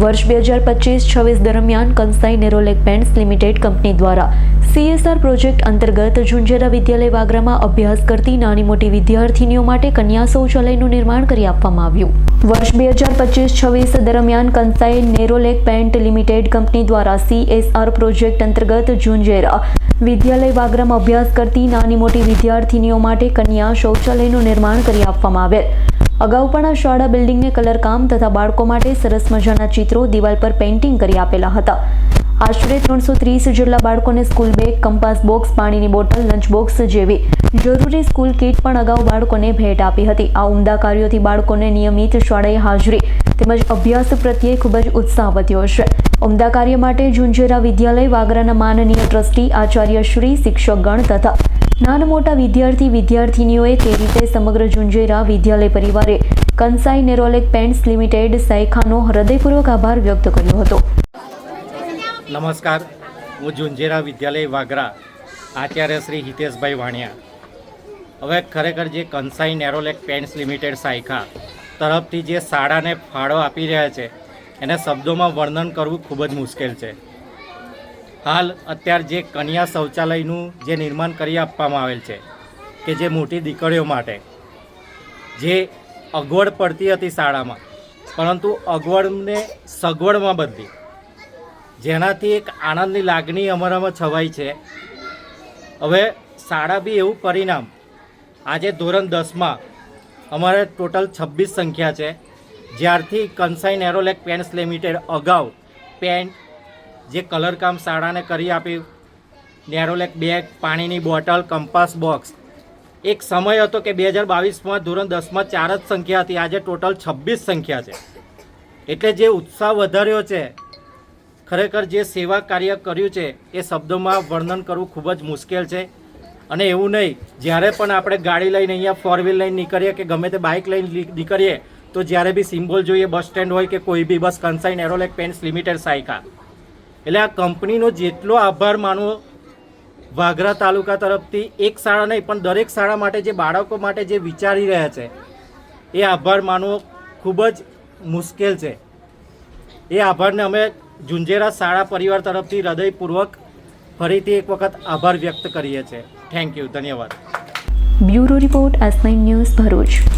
વર્ષ બે હજાર પચીસ છવ્વીસ દરમિયાન Kansai Nerolac paints limited company દ્વારા સીએસઆર પ્રોજેક્ટ અંતર્ગત ઝુંઝેરા વિદ્યાલય વાગરામાં અભ્યાસ કરતી નાની મોટી વિદ્યાર્થીનીઓ માટે કન્યા શૌચાલયનું નિર્માણ કરી આપવામાં આવ્યું. વર્ષ બે હજાર પચીસ છવ્વીસ દરમિયાન Kansai Nerolac paint limited company દ્વારા સીએસઆર પ્રોજેક્ટ અંતર્ગત ઝુંઝેરા વિદ્યાલય વાગરામાં અભ્યાસ કરતી નાની મોટી વિદ્યાર્થીનીઓ માટે કન્યા શૌચાલયનું નિર્માણ કરી આપવામાં આવેલ. અગાઉ પણ આ શાળા બિલ્ડિંગને કલરકામ તથા બાળકો માટે સરસ મજાના ચિત્રો દિવાલ પર પેઇન્ટિંગ કરી આપેલા હતા. આશરે ત્રણસો ત્રીસ જેટલા બાળકોને સ્કૂલ બેગ, કંપાસ બોક્સ, પાણીની બોટલ, લંચ બોક્સ જેવી જરૂરી સ્કૂલ કીટ પણ અગાઉ બાળકોને ભેટ આપી હતી. આ ઉમદા કાર્યોથી બાળકોને નિયમિત શાળાએ હાજરી તેમજ અભ્યાસ પ્રત્યે ખૂબ જ ઉત્સાહ વધ્યો છે ઉમદા કાર્ય માટે ઝુંઝેરા વિદ્યાલય વાગરાના માનનીય ટ્રસ્ટી આચાર્ય શ્રી શિક્ષકગણ તથા નાના મોટા વિદ્યાર્થી વિદ્યાર્થીનીઓએ તે રીતે સમગ્ર ઝુંઝેરા વિદ્યાલય પરિવારે કંસાઈ નેરોલેક પેન્ટ્સ લિમિટેડ સાયખાનો હૃદયપૂર્વક આભાર વ્યક્ત કર્યો હતો. નમસ્કાર. હું ઝુંઝેરા વિદ્યાલય વાગરા, આચાર્ય શ્રી હિતેશભાઈ વાણિયા. હવે ખરેખર જે Kansai Nerolac paints limited Saykha તરફથી જે શાળાને ફાળો આપી રહ્યા છે, એને શબ્દોમાં વર્ણન કરવું ખૂબ જ મુશ્કેલ છે. હાલ અત્યારે જે કન્યા શૌચાલયનું જે નિર્માણ કરી આપવામાં આવેલ છે, કે જે મોટી દીકરીઓ માટે, જે અગવડ પડતી હતી શાળામાં, પરંતુ અગવડને સગવડમાં બદલી. જેનાથી એક આનંદની લાગણી અમારામાં છવાઈ છે. હવે શાળા બી એવું પરિણામ. આજે ધોરણ દસમાં અમારે ટોટલ છવ્વીસ સંખ્યા છે. જ્યારથી કન્સાઈ એરોલેક પેન્ટ્સ લિમિટેડ અગાઉ પેન્ટ જે કલરકામ શાળાને કરી આપ્યું નેરોલેક બેગ પાણીની બોટલ કંપાસ બોક્સ એક સમય હતો કે બે હજાર બાવીસમાં ધોરણ દસમાં ચાર જ સંખ્યા હતી. આજે ટોટલ છવ્વીસ સંખ્યા છે. એટલે જે ઉત્સાહ વધાર્યો છે, ખરેખર જે સેવા કાર્ય કર્યું છે, એ શબ્દોમાં વર્ણન કરવું ખૂબ જ મુશ્કેલ છે. અને એવું નહીં, જ્યારે પણ આપણે ગાડી લઈને અહીંયા ફોર વ્હીલ લઈને નીકળીએ કે ગમે તે બાઇક લઈને નીકળીએ, તો જ્યારે બી સિમ્બોલ જોઈએ બસ સ્ટેન્ડ હોય કે કોઈ બી બસ Kansai Nerolac paints limited Saykha એટલે આ કંપનીનો જેટલો આભાર માનવો વાઘરા તાલુકા તરફથી એક શાળા નહીં, પણ દરેક શાળા માટે જે બાળકો માટે જે વિચારી રહ્યા છે, એ આભાર માનવો ખૂબ જ મુશ્કેલ છે. એ આભારને અમે ઝુંઝેરા શાળા પરિવાર તરફથી હૃદયપૂર્વક ફરીથી એક વખત આભાર વ્યક્ત કરીએ છીએ. થેન્ક યુ ધન્યવાદ. Bureau report S news Bharuch.